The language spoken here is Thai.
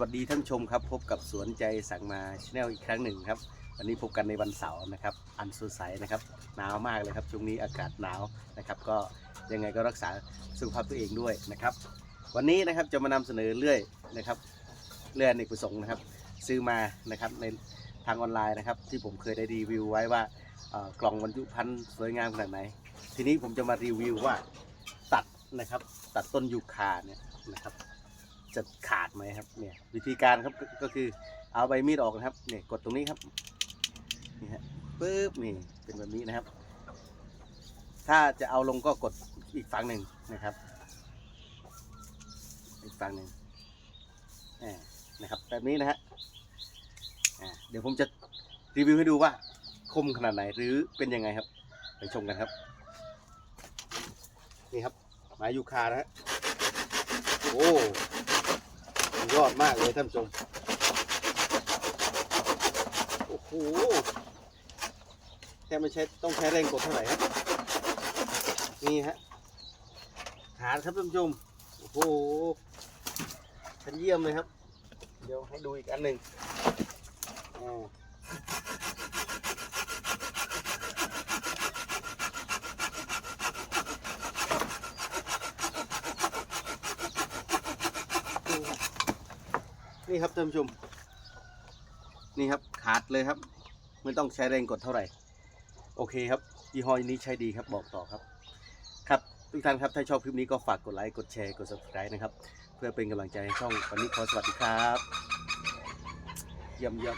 วัสดีท่านชมครับ พบกับสวนใจสั่งมาชแนลอีกครั้งหนึ่งครับ วันนี้พบกันในวันเสาร์นะครับ อันสดใสนะครับหนาวมากเลยครับช่วงนี้อากาศหนาวนะครับ ก็ยังไงก็รักษาสุขภาพตัวเองด้วยนะครับ วันนี้นะครับจะมานำเสนอเลื่อยนะครับเลื่อยอเนกประสงค์นะครับ ซื้อมานะครับในทางออนไลน์นะครับ ที่ผมเคยได้รีวิวไว้ว่ากล่องบรรจุภัณฑ์สวยงามขนาดไหน ทีนี้ผมจะมารีวิวว่าตัดนะครับ ตัดต้นยูคาเนี่ยนะครับ จะขาดไหมครับเนี่ยวิธีการครับก็ก็คือเอาใบมีดออกนะครับเนี่ยกดตรงนี้ครับนี่ฮะปึ๊บนี่เป็นแบบนี้นะครับ ถ้าจะเอาลงก็กดอีกฝั่งหนึ่งนะครับ อีกฝั่งหนึ่งอ่นะครับแบบนี้นะฮะเดี๋ยวผมจะรีวิวให้ดูว่าคมขนาดไหนหรือเป็นยังไงครับ ไปชมกันครับ นี่ครับไม้ยูคานะฮะโอ้ ยอดมากเลยท่านผู้ชม โอ้โห แค่ไม่ใช้ต้องใช้แรงกดเท่าไหร่ครับนี่ฮะ ขาดครับท่านผู้ชม โอ้โหชั้นเยี่ยมเลยครับ เดี๋ยวให้ดูอีกอันหนึ่ง นี่ครับท่านผู้ชม นี่ครับขาดเลยครับ ไม่ต้องใช้แรงกดเท่าไหร่ โอเคครับยี่ห้อนี้ใช้ดีครับบอกต่อครับ ครับทุกท่านครับถ้าชอบคลิปนี้ก็ฝากกดไลค์กดแชร์กด subscribe นะครับ เพื่อเป็นกำลังใจให้ช่องวันนี้ขอสวัสดีครับเยี่ยมเยี่ยม